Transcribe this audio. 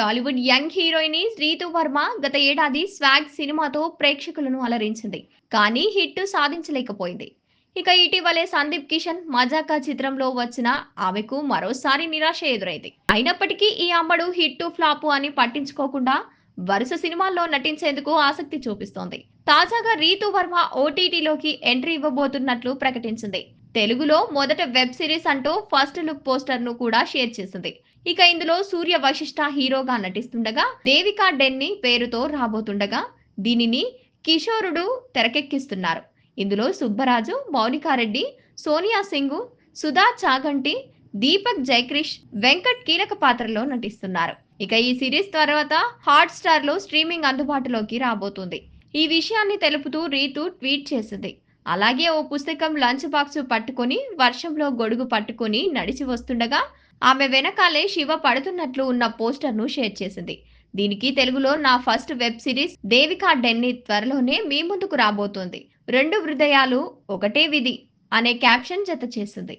Tollywood young heroine Ritu Varma గత ఏడాది swag సినిమాతో ప్రేక్షకులను అలరించింది. కానీ హిట్ సాధించలేకపోయింది. ఇక ఇటీవలే సందీప్ కిషన్ మజాకా చిత్రంలో వచ్చిన ఆమెకు మరోసారి నిరాశ ఎదురైంది. అయినప్పటికీ ఈ అమ్మడు హిట్ ఫ్లాపు అని పట్టించుకోకుండా వరుస సినిమాల్లో నటించేందుకు ఆసక్తి చూపిస్తోంది. తాజాగా రీతు వర్మ ఓటీటీలోకి ఎంట్రీ ఇవ్వబోతున్నట్లు ప్రకటించింది. తెలుగులో మొదట వెబ్ సిరీస్ అంటూ ఫస్ట్ లుక్ పోస్టర్ను కూడా షేర్ చేసింది. ఇక ఇందులో సూర్య వశిష్ఠ హీరోగా నటిస్తుండగా దేవికా డెన్ని పేరుతో రాబోతుండగా దీనిని కిషోరుడు తెరకెక్కిస్తున్నారు. ఇందులో సుబ్బరాజు మౌనికారెడ్డి సోనియా సింగ్ సుధా చాగంటి దీపక్ జైక్రిష్ వెంకట్ కీలక పాత్రలో నటిస్తున్నారు. ఇక ఈ సిరీస్ తర్వాత హాట్ స్టార్లో స్ట్రీమింగ్ అందుబాటులోకి రాబోతుంది. ఈ విషయాన్ని తెలుపుతూ రీతు ట్వీట్ చేసింది. అలాగే ఓ పుస్తకం లంచ్ బాక్స్ పట్టుకొని వర్షంలో గొడుగు పట్టుకొని నడిచి వస్తుండగా ఆమె వెనకాలే శివ పడుతున్నట్లు ఉన్న పోస్టర్ను షేర్ చేసింది. దీనికి తెలుగులో నా first web series Devika Danny త్వరలోనే మీ ముందుకు రాబోతోంది. రెండు హృదయాలు ఒకటే విధి అనే క్యాప్షన్ జత చేసింది.